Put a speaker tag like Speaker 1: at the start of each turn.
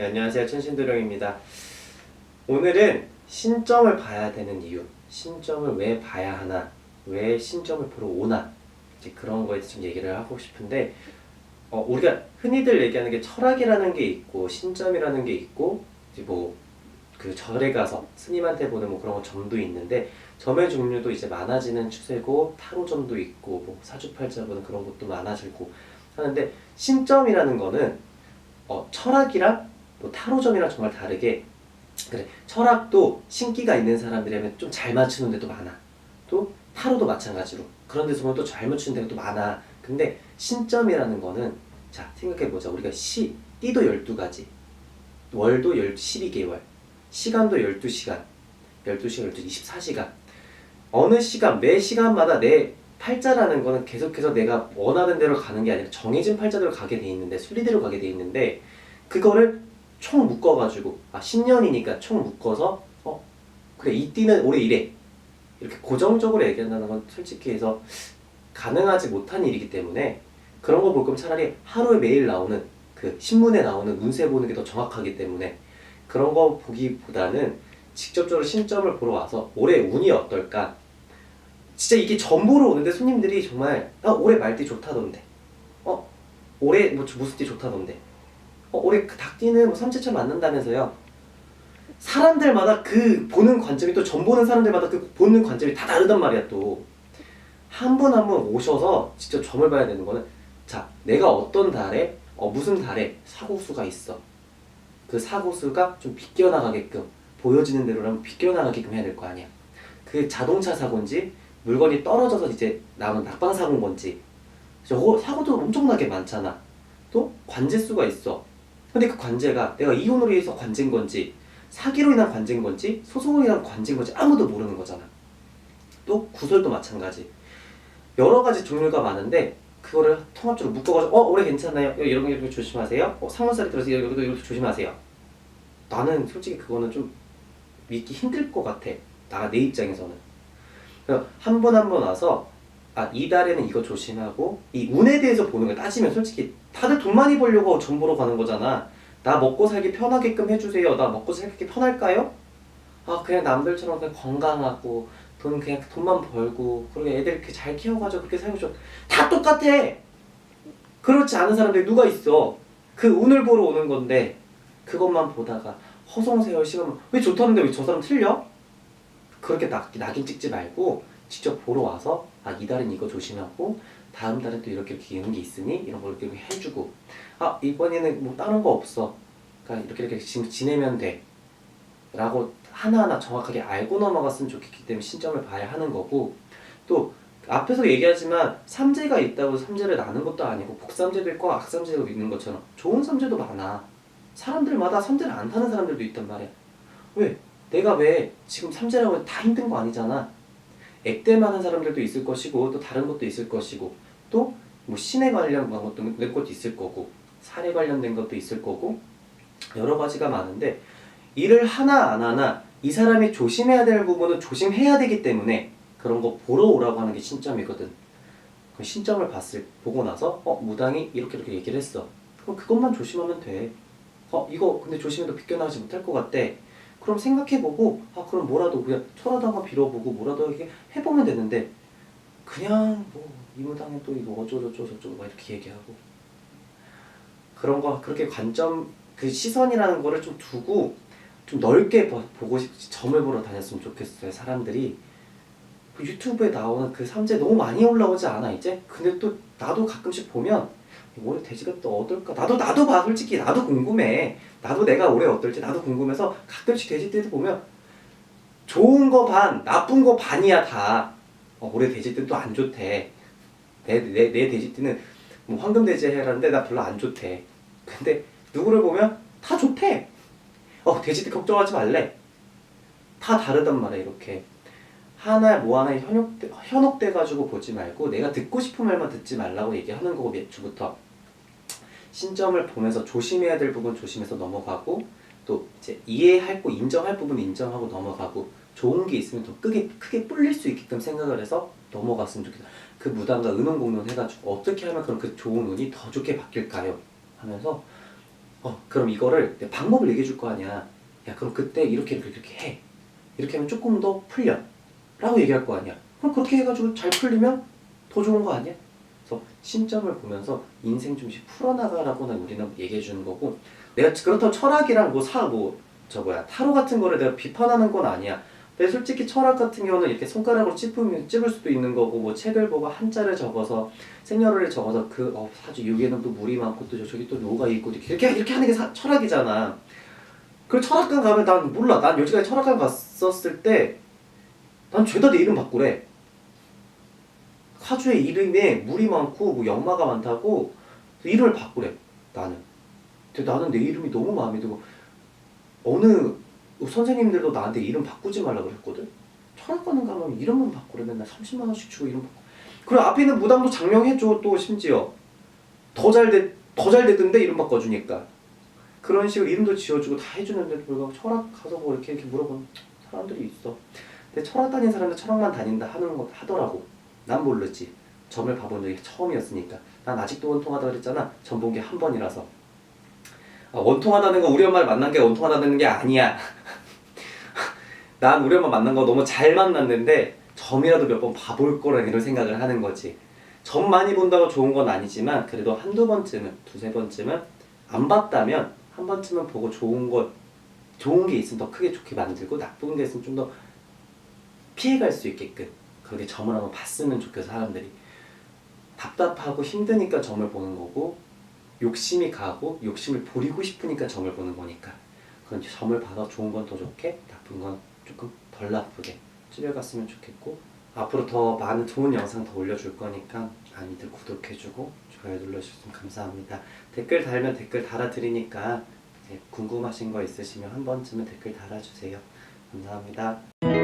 Speaker 1: 네, 안녕하세요. 천신도령입니다. 오늘은 신점을 봐야 되는 이유, 신점을 왜 봐야 하나, 왜 신점을 보러 오나, 이제 그런 거에 대해서 좀 얘기를 하고 싶은데, 어, 우리가 흔히들 얘기하는 게 철학이라는 게 있고, 신점이라는 게 있고, 이제 뭐, 그 절에 가서 스님한테 보는 뭐 그런 거 점도 있는데, 점의 종류도 이제 많아지는 추세고, 타로점도 있고, 뭐 사주팔자 보는 그런 것도 많아지고 하는데, 신점이라는 거는 어, 철학이랑 뭐 타로점이랑 정말 다르게 그래 철학도 신기가 있는 사람들이라면 좀 잘 맞추는 데도 많아. 또 타로도 마찬가지로 그런 데서 보면 또 잘 맞추는 데가 또 많아. 근데 신점이라는 거는 자 생각해보자. 우리가 시 띠도 12가지 월도 12개월 시간도 12시간 12시간 12, 24시간. 어느 시간 매 시간마다 내 팔자라는 거는 계속해서 내가 원하는 대로 가는 게 아니라 정해진 팔자대로 가게 돼 있는데 순리대로 가게 돼 있는데 그거를 총 묶어가지고 아 신년이니까 총 묶어서 어 그래 이 띠는 올해 이래. 이렇게 고정적으로 얘기한다는 건 솔직히 해서 가능하지 못한 일이기 때문에 그런 거 볼 거면 차라리 하루에 매일 나오는 그 신문에 나오는 운세 보는 게 더 정확하기 때문에 그런 거 보기보다는 직접적으로 신점을 보러 와서 올해 운이 어떨까? 진짜 이게 전보로 오는데 손님들이 정말 아 올해 말띠 좋다던데. 어 올해 뭐 무슨 띠 좋다던데 어 올해 그 닭띠는 뭐 삼재처럼 맞는다면서요? 사람들마다 그 보는 관점이 또 전 보는 사람들마다 그 보는 관점이 다 다르단 말이야 또. 한 분 한 분 오셔서 직접 점을 봐야 되는 거는 자 내가 어떤 달에 어 무슨 달에 사고수가 있어? 그 사고수가 좀 비껴나가게끔 보여지는 대로라면 비껴나가게끔 해야 될 거 아니야. 그 자동차 사고인지 물건이 떨어져서 이제 나오는 낙방 사고인 건지. 저거 사고도 엄청나게 많잖아. 또 관제수가 있어 근데 그 관제가 내가 이혼으로 해서 관제인 건지 사기로 인한 관제인 건지 소송으로 인한 관제인 건지 아무도 모르는 거잖아. 또 구설도 마찬가지. 여러 가지 종류가 많은데 그거를 통합적으로 묶어가지고 어 올해 괜찮나요? 이런 거 조심하세요. 어 상문살이 들어서 이렇게 이렇게 조심하세요. 나는 솔직히 그거는 좀 믿기 힘들 것 같아. 나 내 입장에서는. 한 번 한 번 와서 아 이달에는 이거 조심하고 이 운에 대해서 보는 거 따지면 솔직히 다들 돈 많이 벌려고 전 보러 가는 거잖아. 나 먹고 살기 편하게끔 해주세요. 나 먹고 살기 편할까요? 아 그냥 남들처럼 그냥 건강하고 돈 그냥 돈만 벌고 그리고 애들 이렇게 잘 키워가지고 그렇게 살고 싶어 다 똑같아. 그렇지 않은 사람들이 누가 있어? 그 운을 보러 오는 건데 그것만 보다가 허송세월 시간 왜 좋다는데 왜 저 사람 틀려? 그렇게 낙, 낙인 찍지 말고 직접 보러 와서 아 이달은 이거 조심하고 다음 달에 또 이렇게 이렇게 이런 게 있으니 이런 걸 이렇게 해주고 아 이번에는 뭐 다른 거 없어. 그러니까 이렇게 이렇게 지, 지내면 돼. 라고 하나하나 정확하게 알고 넘어갔으면 좋겠기 때문에 신점을 봐야 하는 거고 또 앞에서 얘기하지만 삼재가 있다고 삼재를 나는 것도 아니고 복삼재도 있고 악삼재도 있는 것처럼. 좋은 삼재도 많아. 사람들마다 삼재를 안 타는 사람들도 있단 말이야. 왜? 내가 왜 지금 삼재라고 다 힘든 거 아니잖아. 액땜하는 사람들도 있을 것이고 또 다른 것도 있을 것이고 또 뭐 신에 관련된 것도 된 것도 있을 거고 살에 관련된 것도 있을 거고 여러 가지가 많은데 일을 하나 안 하나 이 사람이 조심해야 될 부분은 조심해야 되기 때문에 그런 거 보러 오라고 하는 게 신점이거든. 그 신점을 봤을 보고 나서 어 무당이 이렇게 이렇게 얘기를 했어. 그럼 그것만 조심하면 돼. 어 이거 근데 조심해도 비껴나가지 못할 것 같대. 그럼 생각해보고 아 그럼 뭐라도 그냥 철하다 한번 빌어보고 뭐라도 이렇게 해보면 되는데 그냥 뭐 이무당에 또 이거 어쩌고저쩌고 저쩌고 막 이렇게 얘기하고. 그런 거 그렇게 관점 그 시선이라는 거를 좀 두고 좀 넓게 봐- 보고 싶 점을 보러 다녔으면 좋겠어요 사람들이. 그 유튜브에 나오는 그 삼재 너무 많이 올라오지 않아 이제? 근데 또 나도 가끔씩 보면 올해 돼지가 또 어떨까? 나도 나도 봐 솔직히. 나도 궁금해 나도 내가 올해 어떨지 나도 궁금해서 가끔씩 돼지띠도 보면 좋은 거 반 나쁜 거 반이야 다. 어, 올해 돼지띠는 또 안 좋대. 내 내 내 돼지띠는 뭐 황금 돼지 해라는데 나 별로 안 좋대. 근데 누구를 보면 다 좋대. 어 돼지띠 걱정하지 말래. 다 다르단 말이야 이렇게. 하나 뭐 하나에 현혹돼, 현혹돼 가지고 보지 말고 내가 듣고 싶은 말만 듣지 말라고 얘기하는 거고 몇 주부터 신점을 보면서 조심해야 될 부분 조심해서 넘어가고 또 이제 이해할 거 인정할 부분 인정하고 넘어가고 좋은 게 있으면 더 크게 크게 불릴 수 있게끔 생각을 해서 넘어갔으면 좋겠다. 그 무당과 의논 공론 해가지고 어떻게 하면 그럼 그 좋은 운이 더 좋게 바뀔까요? 하면서 어 그럼 이거를 내 방법을 얘기해 줄 거 아니야 야 그럼 그때 이렇게 이렇게 이렇게 해 이렇게 하면 조금 더 풀려 라고 얘기할 거 아니야 그럼 그렇게 해가지고 잘 풀리면 더 좋은 거 아니야? 그래서 신점을 보면서 인생 좀씩 풀어나가라고는 우리는 얘기해 주는 거고 내가 그렇다고 철학이랑 뭐 사 뭐 저 뭐야 타로 같은 거를 내가 비판하는 건 아니야 근데 솔직히 철학 같은 경우는 이렇게 손가락으로 찝으면 찝을 수도 있는 거고 뭐 책을 보고 한자를 적어서 생년월일 적어서 그 어, 사주 여기에는 또 물이 많고 또 저기 또 묘가 있고 이렇게 이렇게, 하는 게 사- 철학이잖아. 그 철학관 가면 난 몰라. 난 여지까지 철학관 갔었을 때 난 죄다 내 이름 바꾸래. 사주에 이름에 물이 많고 뭐 역마가 많다고 이름을 바꾸래. 나는. 근데 나는 내 이름이 너무 마음에 들고 어느 선생님들도 나한테 이름 바꾸지 말라 그랬거든. 철학관은 가면 이름만 바꾸래. 맨날 30만 원씩 주고 이름 바꾸. 그리고 앞에 있는 무당도 장명해줘 또 심지어 더잘 됐, 더잘 됐던데 이름 바꿔주니까 그런 식으로 이름도 지어주고 다 해주는데도 불구하고 철학 가서 뭐 이렇게 이렇게 물어보는 사람들이 있어. 근데 철학 다닌 사람들 철학만 다닌다 하는 거 하더라고. 난 모르지. 점을 봐본 적이 처음이었으니까. 난 아직도 원통하다 그랬잖아. 점 본 게 한 번이라서. 아, 원통하다는 건 우리 엄마를 만난 게 원통하다는 게 아니야. 난 우리 엄마 만난 거 너무 잘 만났는데 점이라도 몇 번 봐볼 거라는 이런 생각을 하는 거지. 점 많이 본다고 좋은 건 아니지만 그래도 한두 번쯤은 두세 번쯤은 안 봤다면 한 번쯤은 보고 좋은 것 좋은 게 있으면 더 크게 좋게 만들고 나쁜 게 있으면 좀 더 피해갈 수 있게끔 그렇게 점을 한번 봤으면 좋겠어 사람들이. 답답하고 힘드니까 점을 보는 거고 욕심이 가고 욕심을 부리고 싶으니까 점을 보는 거니까. 그런 점을 봐서 좋은 건 더 좋게 나쁜 건 조금 덜 나쁘게 줄여갔으면 좋겠고 앞으로 더 많은 좋은 영상 더 올려줄 거니까 많이들 구독해주고 좋아요 눌러주시면 감사합니다. 댓글 달면 댓글 달아드리니까 궁금하신 거 있으시면 한 번쯤은 댓글 달아주세요. 감사합니다